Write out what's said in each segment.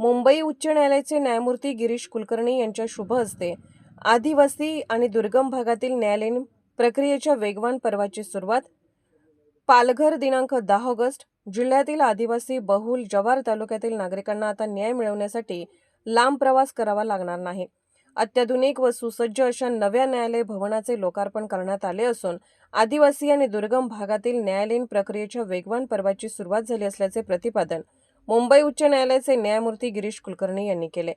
मुंबई उच्च न्यायालयाचे न्यायमूर्ती गिरीश कुलकर्णी यांच्या शुभ हस्ते आदिवासी आणि दुर्गम भागातील न्यायालयीन प्रक्रियेच्या वेगवान पर्वाची सुरुवात पालघर दिनांक दहा ऑगस्ट. जिल्ह्यातील आदिवासी बहुल जव्हार तालुक्यातील नागरिकांना आता न्याय मिळवण्यासाठी लांब प्रवास करावा लागणार नाही. अत्याधुनिक व सुसज्ज अशा नव्या न्यायालय भवनाचे लोकार्पण करण्यात आले असून आदिवासी आणि दुर्गम भागातील न्यायालयीन प्रक्रियेच्या वेगवान पर्वाची सुरुवात झाली असल्याचे प्रतिपादन मुंबई उच्च न्यायालयाचे न्यायमूर्ती गिरीश कुलकर्णी यांनी केले.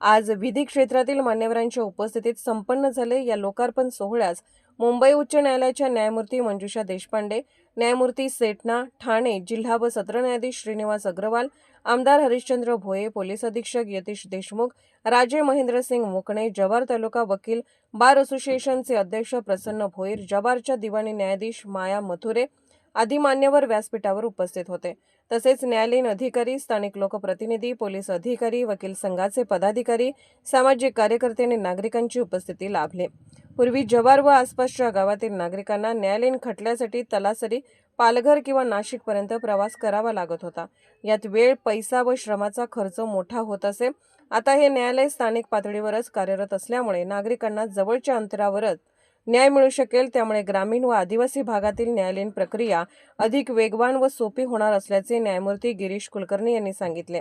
आज विधी क्षेत्रातील मान्यवरांच्या उपस्थितीत संपन्न झाले. या लोकार्पण सोहळ्यास मुंबई उच्च न्यायालयाच्या न्यायमूर्ती मंजुषा देशपांडे न्यायमूर्ती सेटना ठाणे जिल्हा व सत्र न्यायाधीश श्रीनिवास अग्रवाल आमदार हरिश्चंद्र भोये पोलीस अधीक्षक यतीश देशमुख राजे महेंद्रसिंग मुकणे जवार तालुका वकील बार असोसिएशनचे अध्यक्ष प्रसन्न भोईर जवारच्या दिवाणी न्यायाधीश माया मथुरे आदी मान्यवर व्यासपीठावर उपस्थित होते. तसेच न्यायालयीन अधिकारी स्थानिक लोकप्रतिनिधी पोलीस अधिकारी वकील संघाचे पदाधिकारी सामाजिक कार्यकर्ते आणि नागरिकांची उपस्थिती लाभली. पूर्वी जव्हार व आसपासच्या गावातील नागरिकांना न्यायालयीन खटल्यासाठी तलासरी पालघर किंवा नाशिकपर्यंत प्रवास करावा लागत होता. यात वेळ पैसा व श्रमाचा खर्च मोठा होत असे. आता हे न्यायालय स्थानिक पातळीवरच कार्यरत असल्यामुळे नागरिकांना जवळच्या अंतरावरच न्याय मिळू शकेल त्यामुळे ग्रामीण व आदिवासी भागातील न्यायालयीन प्रक्रिया अधिक वेगवान व सोपी होणार असल्याचे न्यायमूर्ती गिरीश कुलकर्णी यांनी सांगितले.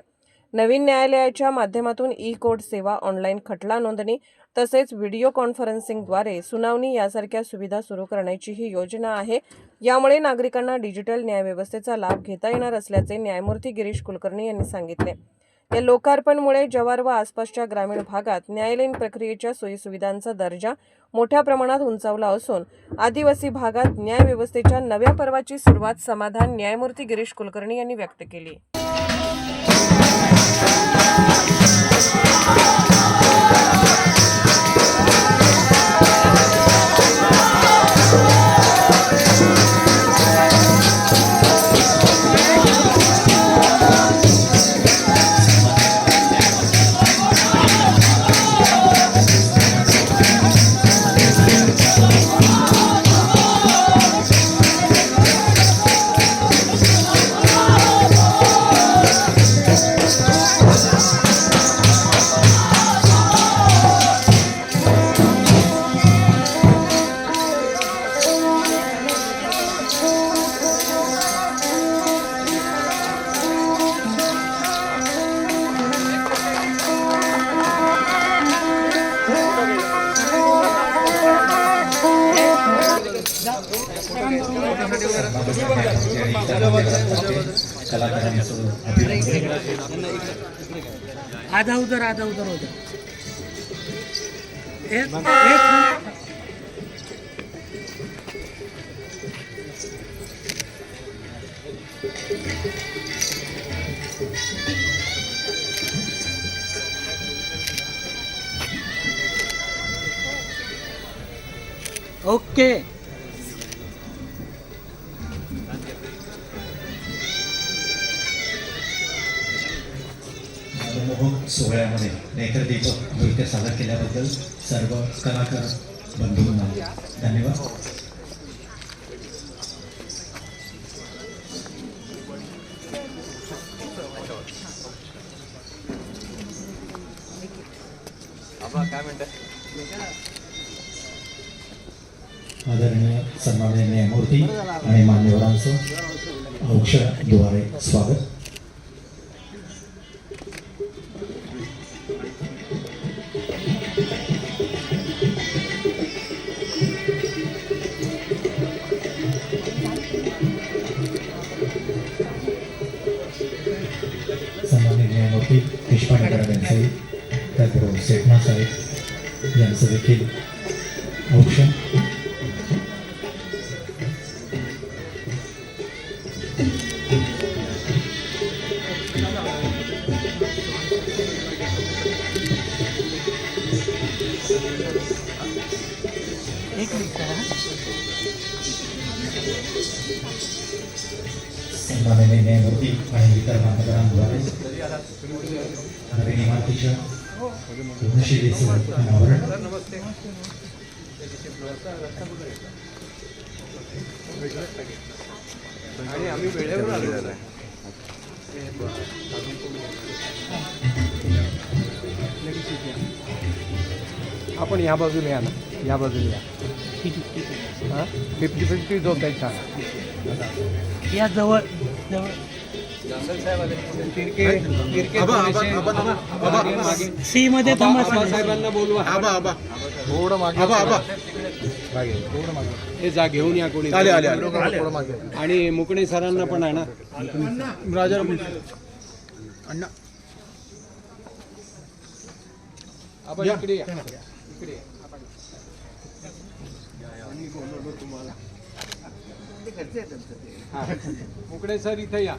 नवीन न्यायालयाच्या माध्यमातून ई कोर्ट सेवा ऑनलाईन खटला नोंदणी तसेच व्हिडिओ कॉन्फरन्सिंगद्वारे सुनावणी यासारख्या सुविधा सुरू करण्याची ही योजना आहे. यामुळे नागरिकांना डिजिटल न्यायव्यवस्थेचा लाभ घेता येणार असल्याचे न्यायमूर्ती गिरीश कुलकर्णी यांनी सांगितले. या लोकार्पणमुळे जव्हार व आसपासच्या ग्रामीण भागात न्यायालयीन प्रक्रियेच्या सोयीसुविधांचा दर्जा मोठ्या प्रमाणात उंचावला असून आदिवासी भागात न्यायव्यवस्थेच्या नव्या पर्वाची सुरुवात समाधान न्यायमूर्ती गिरीश कुलकर्णी यांनी व्यक्त केली. आधा उधर आधा उधर हो जाए एक ओके. सोहळ्यामध्ये नेत्रदीपक नृत्य सादर केल्याबद्दल सर्व कलाकार बंधूंना धन्यवाद. आदरणीय सन्माननीय न्यायमूर्ती आणि मान्यवरांचं औक्षद्वारे स्वागत. न्यायमूर्ती देशपांडे यांचे त्याचबरोबर सेठना साहेब यांचं देखील औक्षण एक मिनिट करा सन्माननीय न्यायमूर्ती आणि इतर मान्यवरांद्वारे नवीन इमारतीच्या पूर्णशिलेचं अनावरण आणि आम्ही वेळेवर आलेलो आहे आपण या बाजूला या ना. या बाजूला या. हां? फिफ्टी फिफ्टी जो काही या जवळ सी मध्ये थांबा. साहेबांना बोलवा. थोडं मागे. हे जा घेऊन या कोणी. आणि मुकणे सरांना पण आहे ना? राजा अण्णा. आपण इकडे या. इकडे या. हा. मुकणे सर इथे या.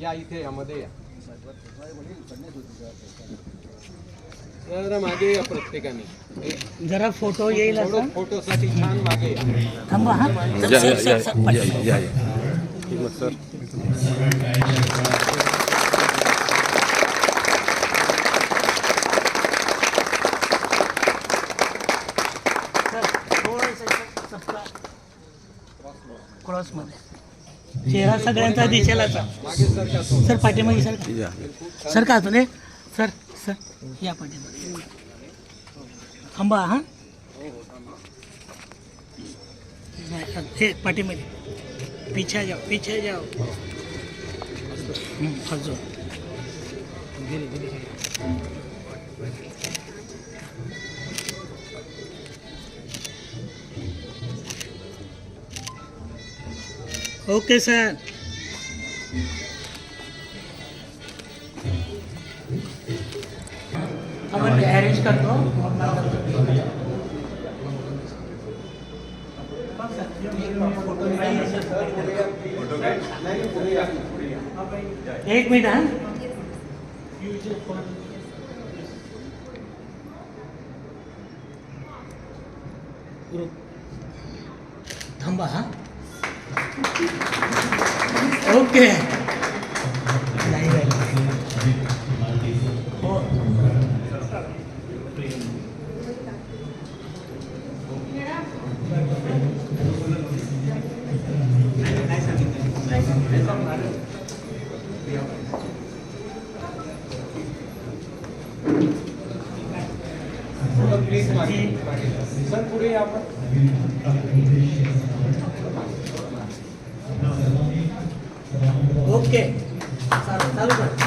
या इथे या मध्ये या. जरा मागे या प्रत्येकाने. जरा फोटो येईल थोडं असं? फोटोसाठी छान मागे या. थांबा हा. सर, थोडंसं इकडं क्रॉसमध्ये चेहरा सगळ्यांचा दिसेलाच सर सर पाठीमागे सर. सर का अजून? सर सर या पाठीमागे. थांबा हा. हे पाठीमागे. पीछे जाओ पिछा जाओ. हम्म, हजो ओके सर। आपण अरेंज करतो एक मिनिट हा? थांबा हा? ओके. नाही हो प्लीज सर पुढे आपण. ओके चालू चालू कर